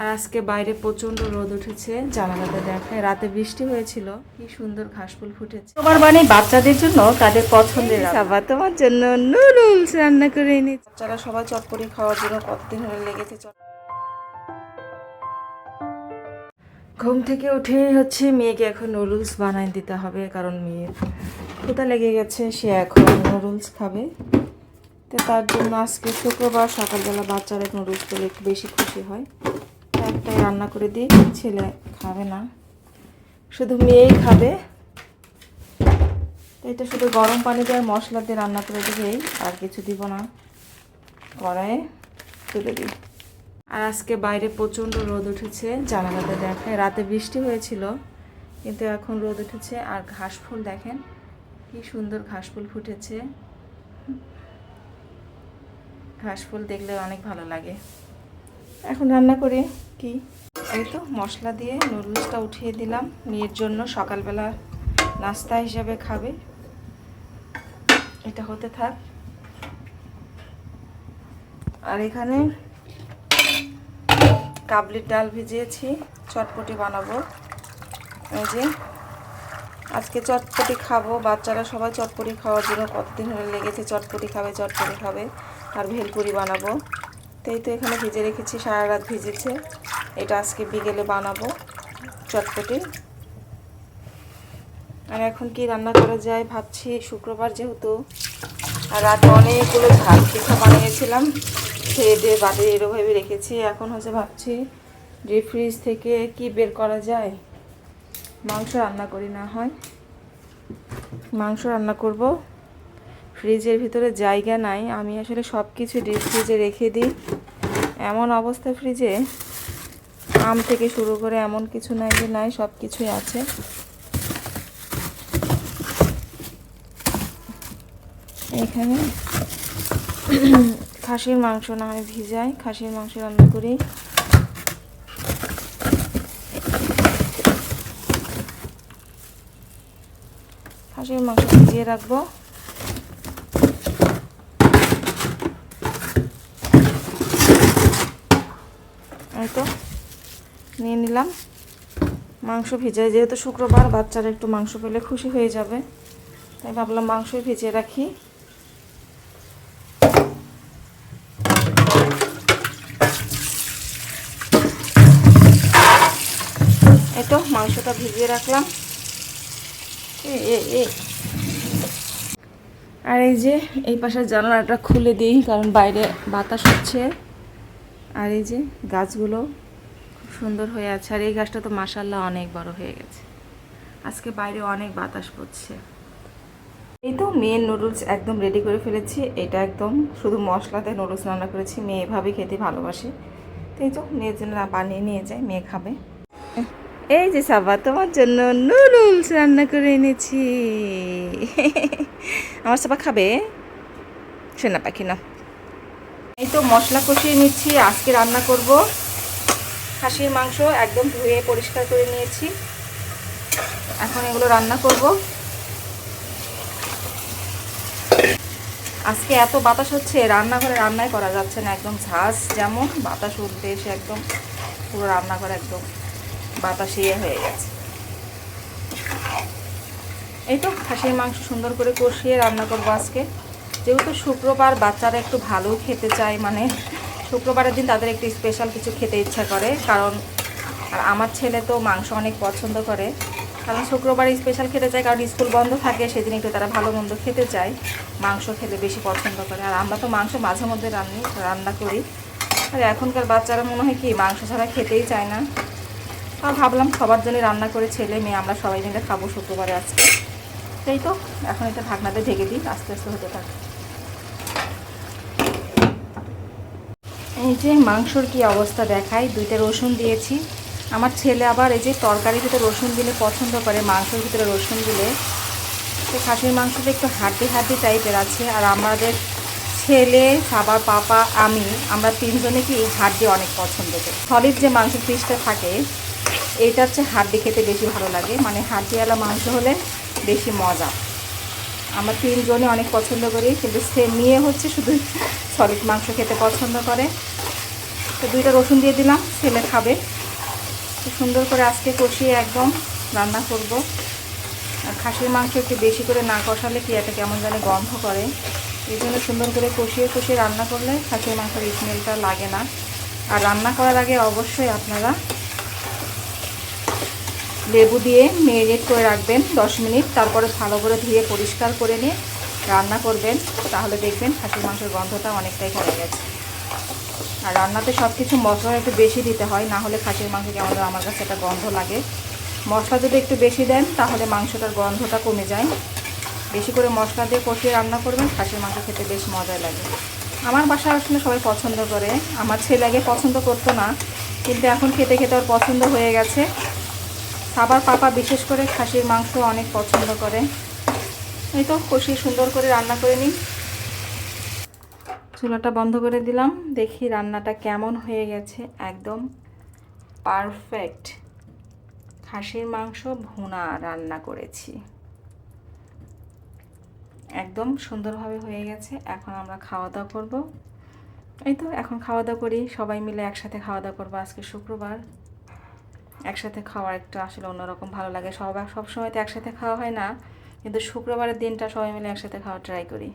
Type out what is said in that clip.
আর আজকে বাইরে প্রচণ্ড রোদ উঠেছে জানালাতে দেখায়। রাতে বৃষ্টি হয়েছিল কি সুন্দর ঘাসফুল ফুটেছে। তোমার মানে বাচ্চাদের জন্য তাদের পছন্দের খাবার তোমার জন্য নুডলস রান্না করে এনেছি। বাচ্চারা সবাই চটপটি খাওয়ার জন্য কতদিন হলে লেগেছে ঘুম থেকে উঠে হচ্ছে মেয়েকে এখন নুডলস বানাই দিতে হবে কারণ মেয়ের ক্ষুদা লেগে গেছে সে এখন নুডলস খাবে। তো তার জন্য আজকে শুক্রবার সকালবেলা বাচ্চারা নুডলস পেলে একটু বেশি খুশি হয়। একটাই রান্না করে দিই, ছেলে খাবে না। শুধু মেয়েই খাবে। এটা শুধু গরম পানি দিয়ে আর মশলা দিয়ে রান্না করে দিবেই আর কিছু দিব না। কড়াইয়ে তুলে দিই। আর আজকে বাইরে প্রচণ্ড রোদ উঠেছে জানালাতে দেখায় রাতে বৃষ্টি হয়েছিল, কিন্তু এখন রোদ উঠেছে। আর ঘাস ফুল দেখেন, কি সুন্দর ঘাস ফুল ফুটেছে। ঘাস ফুল দেখলে অনেক ভালো লাগে। এখন রান্না করি, কি? এই তো, মশলা দিয়ে নুডলসটা উঠিয়ে দিলাম। মেয়ের জন্য সকালবেলা নাস্তা হিসাবে খাবে। এটা হতে থাক। আর এখানে কাবলির ডাল ভিজিয়েছি, চটপটি বানাবো। এই যে, আজকে চটপটি খাব। বাচ্চারা সবাই চটপটি খাওয়ার জন্য কতদিন হলে লেগেছে, চটপটি খাবে চটপটি খাবে। আর ভেলপুরি বানাবো। এই তো এখানে ভিজে রেখেছি, সারা রাত ভিজেছে। এটা আজকে বিকেলে বানাবো, চটপটি। আর এখন কি রান্না করা যায় ভাবছি, শুক্রবার যেহেতু, আর রাতে অনেকগুলো ঝাল পিঠা বানিয়েছিলাম, খেয়ে দিয়ে বাড়ি এরোভাবে রেখেছি। এখন হচ্ছে ভাবছি ডিপ ফ্রিজ থেকে কি বের করা যায়? মাংস রান্না করি না হয়। মাংস রান্না করব। ফ্রিজের ভিতরে জায়গা নাই। আমি আসলে সব কিছু ডিপ ফ্রিজে রেখে দিই। এমন অবস্থা ফ্রিজে। আম থেকে শুরু করে এমন কিছু নাই যে নাই সব কিছুই আছে। এখানে খাসির মাংস না হয় ভিজাই। খাসির মাংস রান্না করি। খাসির মাংস ভিজিয়ে রাখব। এই তো নিয়ে নিলাম। মাংস ভিজাই যেহেতু শুক্রবার বাচ্চারা একটু মাংস পেলে খুশি হয়ে যাবে, তাই ভাবলাম মাংসই ভিজিয়ে রাখি। এই তো মাংসটা ভিজিয়ে রাখলাম। আর এই যে এই পাশের জানালাটা খুলে দিই, কারণ বাইরে বাতাস হচ্ছে। আর এই যে গাছগুলো খুব সুন্দর হয়ে আছে। আর এই গাছটা তো মাসাল্লাহ অনেক বড় হয়ে গেছে। আজকে বাইরে অনেক বাতাস পড়ছে। এই তো মেয়ের নুডলস একদম রেডি করে ফেলেছি। এটা একদম শুধু মশলাতে নুডলস রান্না করেছি। মেয়ে এভাবে খেতে ভালোবাসে। তো এই তো মেয়ের জন্য বানিয়ে নিয়ে যায়, মেয়ে খাবে। এই যে সাবা, তোমার জন্য নুডলস রান্না করে এনেছি। আমার সাবা খাবে? সোনা পাখি না। এই তো মশলা কষিয়ে নিচ্ছি, আজকে রান্না করব। খাসির মাংস একদম ধুয়ে পরিষ্কার করে নিয়েছি। এখন এগুলো রান্না করব। আজকে এত বাতাস হচ্ছে, রান্নাঘরে রান্নাই করা যাচ্ছে না, একদম ঝাঁস যেমন, বাতাস উঠতে এসে একদম পুরো রান্নাঘর একদম বাতাস ইয়ে হয়ে গেছে। এই তো খাসির মাংস সুন্দর করে কষিয়ে রান্না করব আজকে। যেহেতু শুক্রবার বাচ্চারা একটু ভালো খেতে চায় মানে শুক্রবারের দিন তাদের একটু স্পেশাল কিছু খেতে ইচ্ছা করে। কারণ, আর আমার ছেলে তো মাংস অনেক পছন্দ করে। কারণ শুক্রবারে স্পেশাল খেতে চায়, কারণ স্কুল বন্ধ থাকে, সেদিন একটু তারা ভালো মন্দ খেতে চায়। মাংস খেতে বেশি পছন্দ করে। আর আমরা তো মাংস মাঝে মধ্যে রান্নি, রান্না করি। আর এখনকার বাচ্চারা মনে হয় কি, মাংস ছাড়া খেতেই চায় না। তা ভাবলাম সবার জন্য রান্না করে ছেলে মেয়ে আমরা সবাই মিলে খাব শুক্রবারে আজকে। সেই তো, এখন এটা ঢাকনাতে ঢেকে দিই, আস্তে আস্তে হতে থাকে। এই যে মাংসর কি অবস্থা দেখায় দুইটা রসুন দিয়েছি। আমার ছেলে আবার এই যে তরকারির ভিতরে রসুন দিলে পছন্দ করে, মাংসের ভিতরে রসুন দিলে। তো খাসির মাংসটা একটু হাড্ডি হাড্ডি টাইপের আছে, আর আমাদের ছেলে সাবার পাপা, আমি, আমরা তিনজনে কি হাড্ডি অনেক পছন্দ করি। সলিড যে মাংসের পিসটা থাকে এটা হচ্ছে হাড্ডি খেতে বেশি ভালো লাগে। মানে হাড্ডিওয়ালা মাংস হলে বেশি মজা। আমরা তিনজনে অনেক পছন্দ করি, কিন্তু সে মেয়ে হচ্ছে শুধু সলিড মাংস খেতে পছন্দ করে। তো দুইটা রসুন দিয়ে দিলাম ছেলে খাবে। খুব সুন্দর করে আজকে কষিয়ে একদম রান্না করব। আর খাসির মাংস একটু বেশি করে না কষালে কি একটা কেমন জানি গন্ধ করে। এই জন্য সুন্দর করে কষিয়ে কষিয়ে রান্না করলে খাসির মাংসের স্মেলটা লাগে না। আর রান্না করার আগে অবশ্যই আপনারা লেবু দিয়ে মেরিনেট করে রাখবেন দশ মিনিট। তারপরে ভালো করে ধুয়ে পরিষ্কার করে নিয়ে রান্না করবেন। তাহলে দেখবেন খাসির মাংসের গন্ধটা অনেকটাই কমে গেছে। আর রান্নাতে সব কিছু মশলা একটু বেশি দিতে হয়, না হলে খাসির মাংস কেমন আমার কাছে একটা গন্ধ লাগে। মশলা যদি একটু বেশি দেন, তাহলে মাংসটার গন্ধটা কমে যায়। বেশি করে মশলা দিয়ে কষিয়ে রান্না করবেন, খাসির মাংস খেতে বেশ মজা লাগে। আমার বাসা আসলে সবাই পছন্দ করে। আমার ছেলে আগে পছন্দ করতো না, কিন্তু এখন খেতে খেতে ওর পছন্দ হয়ে গেছে। খাবার পাপা বিশেষ করে খাসির মাংস অনেক পছন্দ করে। এই তো কষিয়ে সুন্দর করে রান্না করে নিই চুলাটা বন্ধ করে দিলাম। দেখি রান্নাটা কেমন হয়ে গেছে। একদম পারফেক্ট খাসির মাংস ভুনা রান্না করেছি। একদম সুন্দরভাবে হয়ে গেছে। এখন আমরা খাওয়া দাওয়া করব। এই তো এখন খাওয়া দাওয়া করি। সবাই মিলে একসাথে খাওয়া দাওয়া করব আজকে শুক্রবার। একসাথে খাওয়ার একটা আসলে অন্যরকম ভালো লাগে। সবাই সবসময় তো একসাথে খাওয়া হয় না। কিন্তু শুক্রবারের দিনটা সবাই মিলে একসাথে খাওয়া ট্রাই করি।